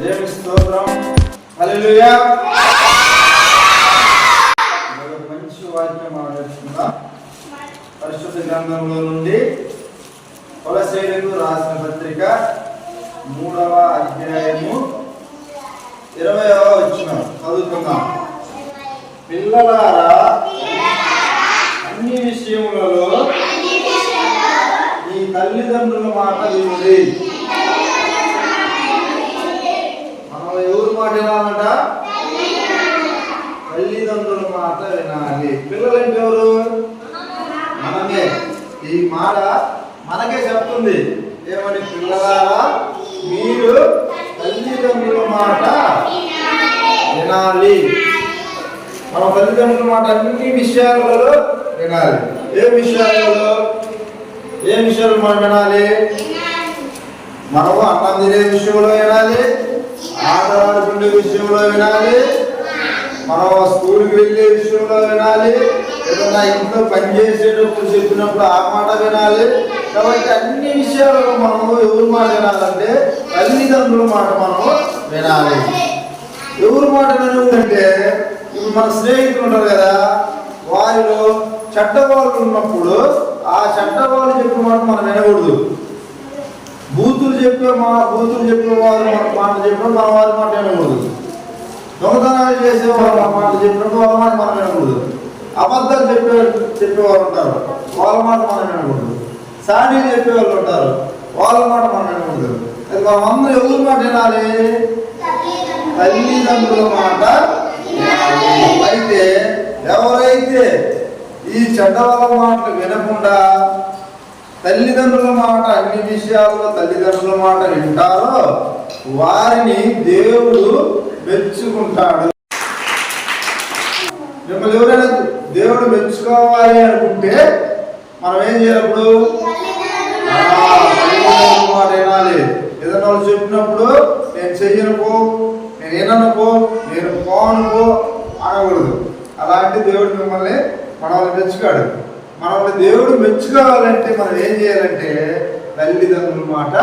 దేవుని స్తోత్రం. హల్లెలూయా మంచి వాక్యం మనం నేర్చుకుందాం పరిశుద్ధ గ్రంథంలో నుండి కొలసేలకు రాసిన పత్రిక మూడవ అధ్యాయము ఇరవైవ వచ్చిన చదువుకుందాం పిల్లలారా అన్ని విషయములలో ఈ తల్లిదండ్రుల మాట వినుడి. మాట వినాలంట తల్లిదండ్రుల మాట వినాలి. పిల్లలు ఎవరు మనమే. ఈ మాట మనకే చెప్తుంది. ఏమని పిల్లలారా? మీరు తల్లిదండ్రుల మాట వినాలి. మన తల్లిదండ్రుల మాట అన్ని విషయాలలో వినాలి. ఏ విషయాలలో? ఏ విషయాలు మనం వినాలి? మనము అన్నం తినే విషయంలో వినాలి. ఆడవాడుకునే విషయంలో వినాలి. మనం స్కూల్కి వెళ్ళే విషయంలో వినాలి. ఏదైనా ఇంట్లో పని చేసేటప్పుడు చెప్పినప్పుడు ఆ మాట వినాలి. కాబట్టి అన్ని విషయాలలో మనము ఎవరి మాట వినాలంటే తల్లిదండ్రుల మాట మనము వినాలి. ఎవరి మాట వినాలంటే ఇప్పుడు మన స్నేహితులు ఉంటారు కదా వారిలో చెడ్డవాళ్ళు ఉన్నప్పుడు ఆ చెడ్డవాళ్ళు చెప్పిన మాట మనం వినకూడదు. బూతులు చెప్పే మా గురుతులు చెప్పిన వారు మన మాట చెప్పిన మన వారి మాట వినకూడదు దొంగతనాలు చేసేవారు మా మాట చెప్పినప్పుడు వాళ్ళ మాట మనం వినకూడదు అబద్ధాలు చెప్పే చెప్పేవారు ఉంటారు వాళ్ళ మాట మనం వినకూడదు సాడీలు చెప్పే వాళ్ళు ఉంటారు వాళ్ళ మాట మనం వినకూడదు అది మనం అందరూ ఎవరి మాట వినాలి? తల్లిదండ్రుల మాట అయితే ఎవరైతే ఈ చెడ్డవాళ్ళ మాటలు వినకుండా తల్లిదండ్రుల మాట అన్ని విషయాల్లో తల్లిదండ్రుల మాట వింటారో వారిని దేవుడు మెచ్చుకుంటాడు. మిమ్మల్ని ఎవరైనా దేవుడు మెచ్చుకోవాలి అనుకుంటే మనం ఏం చేయప్పుడు మాట వినాలి. ఏదైనా వాళ్ళు చెప్పినప్పుడు నేను చెయ్యను పో నేను ఏనను పో నేను పోను పో అనకూడదు. అలాంటి దేవుడు మిమ్మల్ని మనల్ని మెచ్చుకాడు. మనల్ని దేవుడు మెచ్చుకోవాలంటే మనం ఏం చేయాలంటే తల్లిదండ్రుల మాట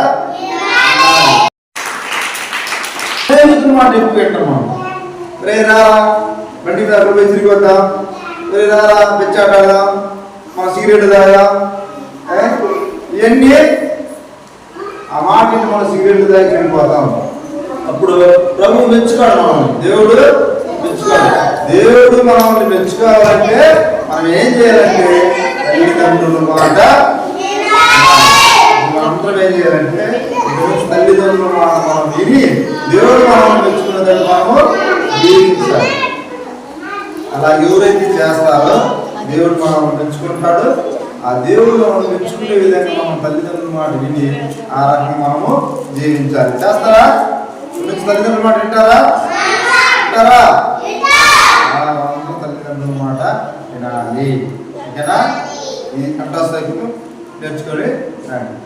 స్నేహితుల మాట ఎక్కువ వింటాం మనం. రే రా బండి మీద తిరిగి వద్దాం రే రారా మన సిగరెట్ తాగా ఇవన్నీ? ఆ మాట మనం సిగరెట్ తాగి చనిపోతాం అప్పుడు ప్రభు మెచ్చుకోడు మనల్ని. దేవుడు మెచ్చుకోడు. దేవుడు మనల్ని మెచ్చుకోవాలంటే మనం ఏం చేయాలంటే తల్లిదండ్రుల మాట మనందరం ఏం చేయాలంటే తల్లిదండ్రుల మాట మనం విని దేవుడు మనం మెచ్చుకున్నదాన్ని మనము జీవించాలి అలా ఎవరైతే చేస్తారో దేవుడు మనం మెచ్చుకుంటాడు. ఆ దేవుడు మనం మెచ్చుకునే విధంగా మనం తల్లిదండ్రుల మాట విని ఆ రకంగా మనము జీవించాలి. చేస్తారా? మంచి తల్లిదండ్రుల మాట వింటారా వింటారా తల్లిదండ్రుల మాట వినాలి. ఓకేనా? ఈ కంఠస్థకు నేర్చుకొని రండి